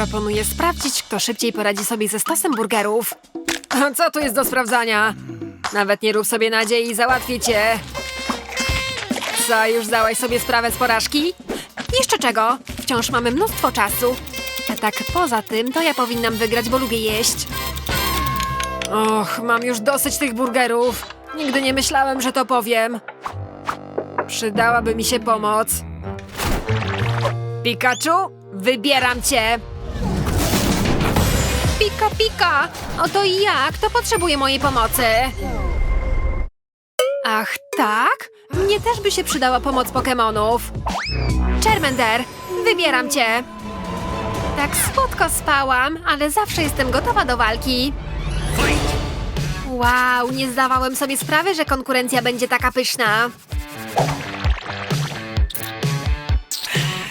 Proponuję sprawdzić, kto szybciej poradzi sobie ze stosem burgerów. Co tu jest do sprawdzania? Nawet nie rób sobie nadziei, załatwię cię. Co, już zdałaś sobie sprawę z porażki? Jeszcze czego? Wciąż mamy mnóstwo czasu. A tak poza tym, to ja powinnam wygrać, bo lubię jeść. Och, mam już dosyć tych burgerów. Nigdy nie myślałem, że to powiem. Przydałaby mi się pomoc. Pikachu, wybieram cię. Pika, pika! Oto ja, kto potrzebuje mojej pomocy? Ach, tak? Mnie też by się przydała pomoc Pokemonów. Charmander, wybieram cię. Tak słodko spałam, ale zawsze jestem gotowa do walki. Wow, nie zdawałem sobie sprawy, że konkurencja będzie taka pyszna.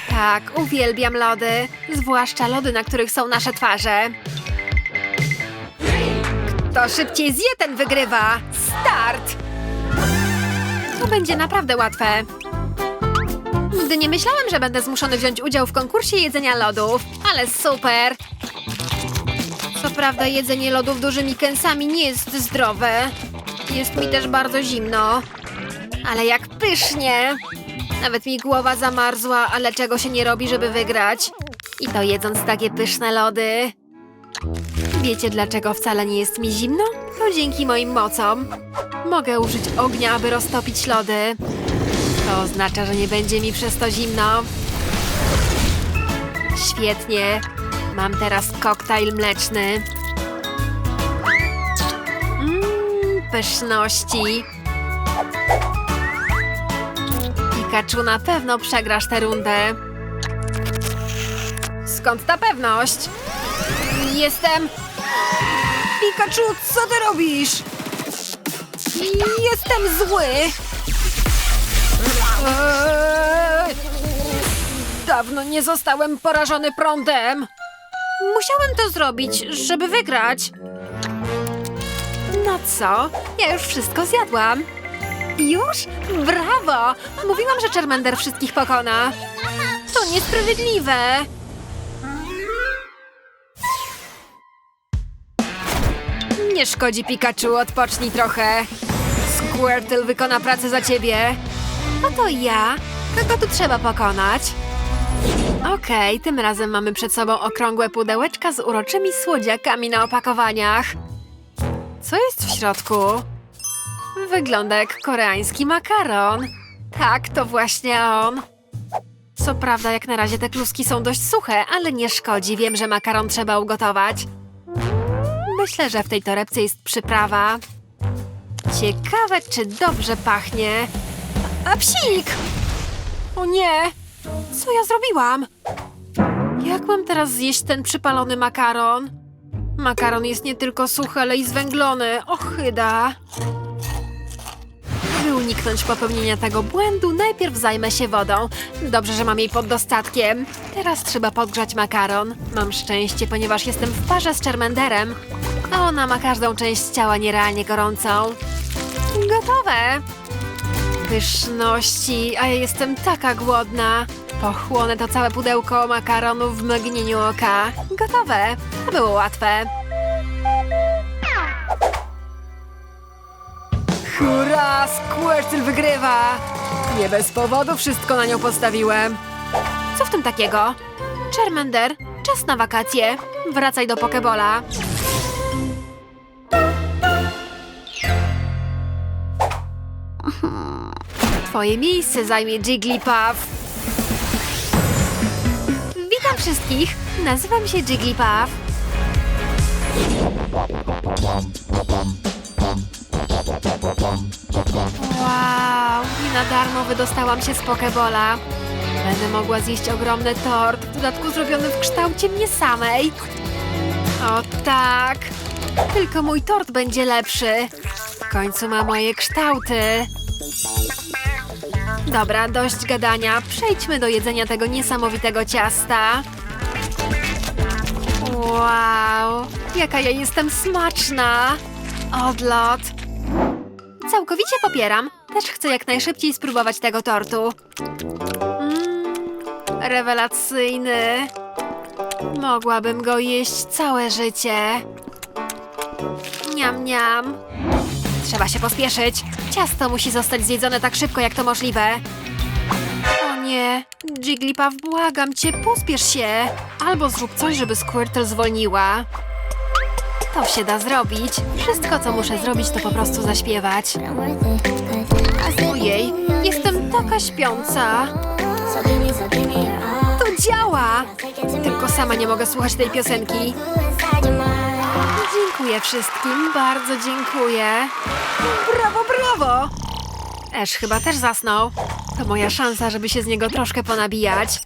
Tak, uwielbiam lody, zwłaszcza lody, na których są nasze twarze. Kto szybciej zje, ten wygrywa. Start! To będzie naprawdę łatwe. Nigdy nie myślałem, że będę zmuszony wziąć udział w konkursie jedzenia lodów, ale super! Co prawda jedzenie lodów dużymi kęsami nie jest zdrowe. Jest mi też bardzo zimno. Ale jak pysznie! Nawet mi głowa zamarzła, ale czego się nie robi, żeby wygrać. I to jedząc takie pyszne lody. Wiecie dlaczego wcale nie jest mi zimno? To dzięki moim mocom. Mogę użyć ognia, aby roztopić lody. To oznacza, że nie będzie mi przez to zimno. Świetnie. Mam teraz koktajl mleczny. Mmm, pyszności. Pikachu, na pewno przegrasz tę rundę. Skąd ta pewność? Jestem... Pikachu, co ty robisz? Jestem zły. Dawno nie zostałem porażony prądem. Musiałem to zrobić, żeby wygrać. No co? Ja już wszystko zjadłam. Już? Brawo! Mówiłam, że Charmander wszystkich pokona. To niesprawiedliwe. Nie szkodzi, Pikachu, odpocznij trochę. Squirtle wykona pracę za ciebie. No to ja. Kogo tu trzeba pokonać? Okej, tym razem mamy przed sobą okrągłe pudełeczka z uroczymi słodziakami na opakowaniach. Co jest w środku? Wygląda jak koreański makaron. Tak, to właśnie on. Co prawda, jak na razie te kluski są dość suche, ale nie szkodzi. Wiem, że makaron trzeba ugotować. Myślę, że w tej torebce jest przyprawa. Ciekawe, czy dobrze pachnie. A psik! O nie! Co ja zrobiłam? Jak mam teraz zjeść ten przypalony makaron? Makaron jest nie tylko suchy, ale i zwęglony. Ochyda. By uniknąć popełnienia tego błędu, najpierw zajmę się wodą. Dobrze, że mam jej pod dostatkiem. Teraz trzeba podgrzać makaron. Mam szczęście, ponieważ jestem w parze z Charmanderem, a ona ma każdą część ciała nierealnie gorącą. Gotowe! Pyszności, a ja jestem taka głodna. Pochłonę to całe pudełko makaronu w mgnieniu oka. Gotowe. To było łatwe. Hurra! Squirtle wygrywa! Nie bez powodu wszystko na nią postawiłem. Co w tym takiego? Charmander, czas na wakacje. Wracaj do Pokebola. Twoje miejsce zajmie Jigglypuff. Witam wszystkich. Nazywam się Jigglypuff. Wow, i na darmo wydostałam się z Pokebola. Będę mogła zjeść ogromny tort, w dodatku zrobiony w kształcie mnie samej. O tak, tylko mój tort będzie lepszy. W końcu ma moje kształty. Dobra, dość gadania. Przejdźmy do jedzenia tego niesamowitego ciasta. Wow, jaka ja jestem smaczna! Odlot. Całkowicie popieram. Też chcę jak najszybciej spróbować tego tortu. Mmm, rewelacyjny. Mogłabym go jeść całe życie. Niam, niam. Trzeba się pospieszyć. Ciasto musi zostać zjedzone tak szybko, jak to możliwe. O nie, Jigglypuff, błagam cię, pospiesz się. Albo zrób coś, żeby Squirtle zwolniła. To się da zrobić. Wszystko, co muszę zrobić, to po prostu zaśpiewać. Ojej, jestem taka śpiąca. To działa! Tylko sama nie mogę słuchać tej piosenki. Dziękuję wszystkim, bardzo dziękuję. Brawo, brawo! Esz chyba też zasnął. To moja szansa, żeby się z niego troszkę ponabijać.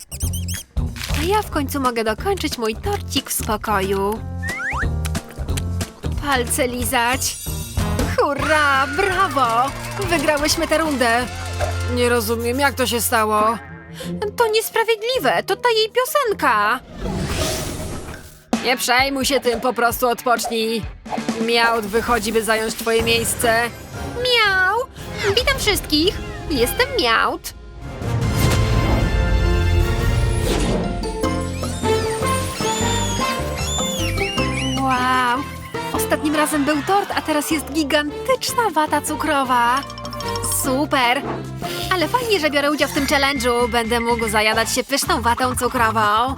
A ja w końcu mogę dokończyć mój torcik w spokoju. Palce lizać. Hurra, brawo! Wygrałyśmy tę rundę. Nie rozumiem, jak to się stało. To niesprawiedliwe, to ta jej piosenka. Nie przejmuj się tym, po prostu odpocznij. Miaut wychodzi, by zająć twoje miejsce. Miau! Witam wszystkich! Jestem Miaut. Ostatnim razem był tort, a teraz jest gigantyczna wata cukrowa. Super! Ale fajnie, że biorę udział w tym challenge'u. Będę mógł zajadać się pyszną watą cukrową.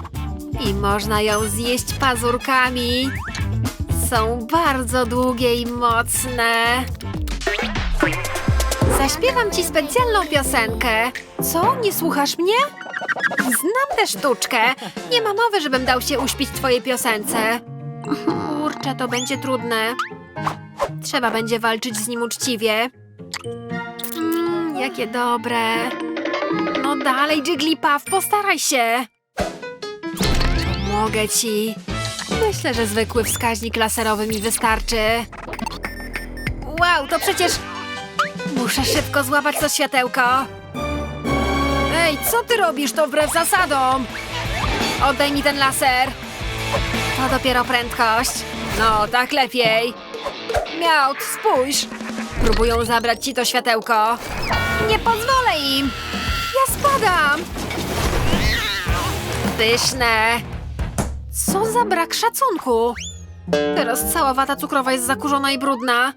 I można ją zjeść pazurkami. Są bardzo długie i mocne. Zaśpiewam ci specjalną piosenkę. Co? Nie słuchasz mnie? Znam tę sztuczkę. Nie ma mowy, żebym dał się uśpić twojej piosence. Kurczę, to będzie trudne. Trzeba będzie walczyć z nim uczciwie. Mmm, jakie dobre. No dalej, Jigglypuff, postaraj się. Mogę ci. Myślę, że zwykły wskaźnik laserowy mi wystarczy. Wow, to przecież... Muszę szybko złapać to światełko. Ej, co ty robisz? To wbrew zasadom. Oddaj mi ten laser. To dopiero prędkość. No, tak lepiej. Miaut, spójrz. Próbują zabrać ci to światełko. Nie pozwolę im. Ja spadam. Pyszne. Co za brak szacunku. Teraz cała wata cukrowa jest zakurzona i brudna.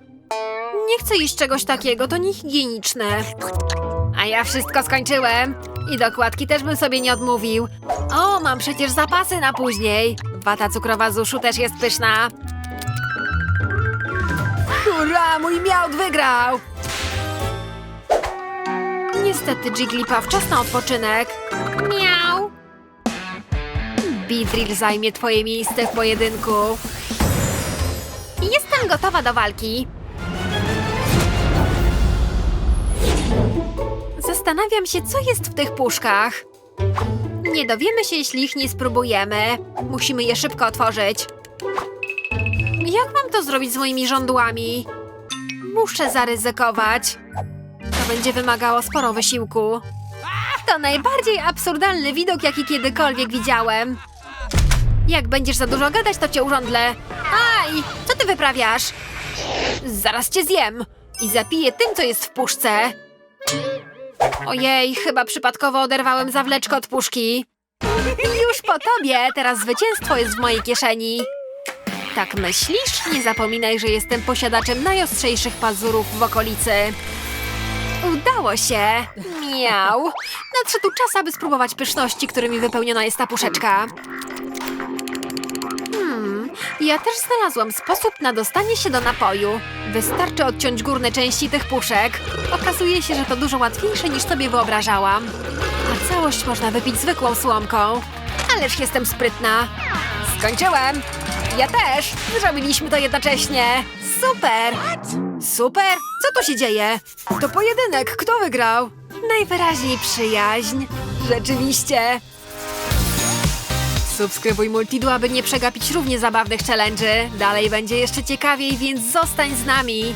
Nie chcę jeść czegoś takiego, to niehigieniczne. A ja wszystko skończyłem. I dokładki też bym sobie nie odmówił. O, mam przecież zapasy na później. Wata cukrowa z uszu też jest pyszna. Hurra, mój miaut wygrał! Niestety, Jigglypuff, czas na odpoczynek. Miau! Beedrill zajmie twoje miejsce w pojedynku. Jestem gotowa do walki. Zastanawiam się, co jest w tych puszkach. Nie dowiemy się, jeśli ich nie spróbujemy. Musimy je szybko otworzyć. Jak mam to zrobić z moimi żądłami? Muszę zaryzykować. To będzie wymagało sporo wysiłku. To najbardziej absurdalny widok, jaki kiedykolwiek widziałem. Jak będziesz za dużo gadać, to cię urządlę. Aj, co ty wyprawiasz? Zaraz cię zjem i zapiję tym, co jest w puszce. Ojej, chyba przypadkowo oderwałem zawleczkę od puszki. Już po tobie, teraz zwycięstwo jest w mojej kieszeni. Tak myślisz? Nie zapominaj, że jestem posiadaczem najostrzejszych pazurów w okolicy. Udało się! Miał! Nadszedł czas, aby spróbować pyszności, którymi wypełniona jest ta puszeczka. Ja też znalazłam sposób na dostanie się do napoju. Wystarczy odciąć górne części tych puszek. Okazuje się, że to dużo łatwiejsze niż sobie wyobrażałam. A całość można wypić zwykłą słomką. Ależ jestem sprytna. Skończyłem! Ja też! Zrobiliśmy to jednocześnie! Super! Super? Co tu się dzieje? To pojedynek. Kto wygrał? Najwyraźniej przyjaźń. Rzeczywiście. Subskrybuj Multidu, aby nie przegapić równie zabawnych challenge'y. Dalej będzie jeszcze ciekawiej, więc zostań z nami.